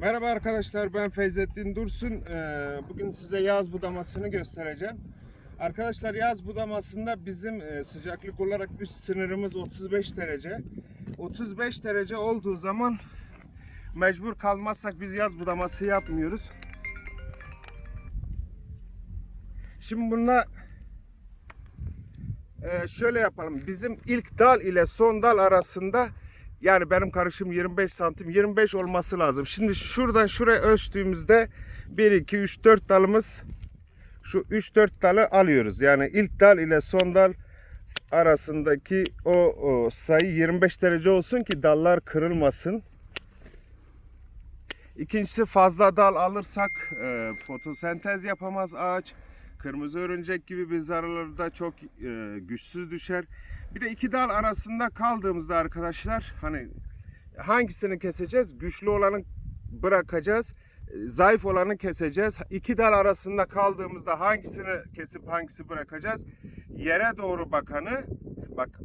Merhaba arkadaşlar ben Feyzettin Dursun. Ee, Bugün size yaz budamasını göstereceğim. Arkadaşlar yaz budamasında bizim e, sıcaklık olarak üst sınırımız 35 derece. 35 derece olduğu zaman mecbur kalmazsak biz yaz budaması yapmıyoruz. Şimdi bununla e, şöyle yapalım. Bizim ilk dal ile son dal arasında yani benim karışım 25 santim 25 olması lazım. Şimdi şuradan şuraya ölçtüğümüzde 1 2 3 4 dalımız şu 3 4 dalı alıyoruz. Yani ilk dal ile son dal arasındaki o, o sayı 25 derece olsun ki dallar kırılmasın. İkincisi fazla dal alırsak e, fotosentez yapamaz ağaç. Kırmızı örümcek gibi bir zararları da çok e, güçsüz düşer. Bir de iki dal arasında kaldığımızda arkadaşlar hani hangisini keseceğiz? Güçlü olanı bırakacağız. e, Zayıf olanı keseceğiz. İki dal arasında kaldığımızda hangisini kesip hangisi bırakacağız? Yere doğru bakanı bak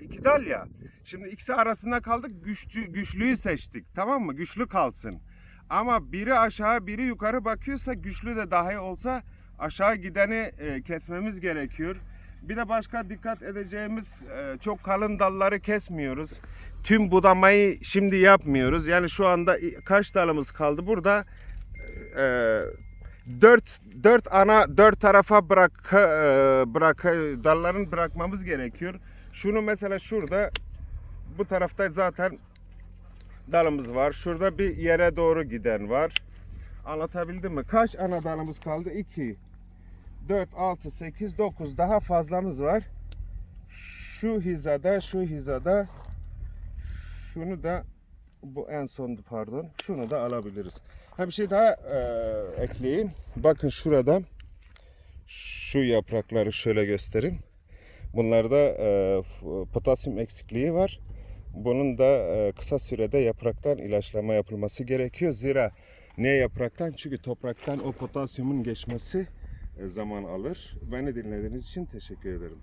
iki dal ya. Şimdi ikisi arasında kaldık. Güçlü, güçlüyü seçtik. Tamam mı? Güçlü kalsın. Ama biri aşağı biri yukarı bakıyorsa güçlü de dahi olsa aşağı gideni e, kesmemiz gerekiyor. Bir de başka dikkat edeceğimiz e, çok kalın dalları kesmiyoruz. Tüm budamayı şimdi yapmıyoruz. Yani şu anda kaç dalımız kaldı? Burada e, dört, dört ana dört tarafa bırak e, bırak dalların bırakmamız gerekiyor. Şunu mesela şurada bu tarafta zaten dalımız var. Şurada bir yere doğru giden var. Anlatabildim mi? Kaç ana dalımız kaldı? 2, 4, 6, 8, 9 daha fazlamız var. Şu hizada, şu hizada şunu da bu en sondu pardon. Şunu da alabiliriz. Ha bir şey daha e, ekleyeyim. Bakın şurada şu yaprakları şöyle göstereyim. Bunlarda e, potasyum eksikliği var. Bunun da e, kısa sürede yapraktan ilaçlama yapılması gerekiyor. Zira ne yapraktan? Çünkü topraktan o potasyumun geçmesi e, zaman alır. Beni dinlediğiniz için teşekkür ederim.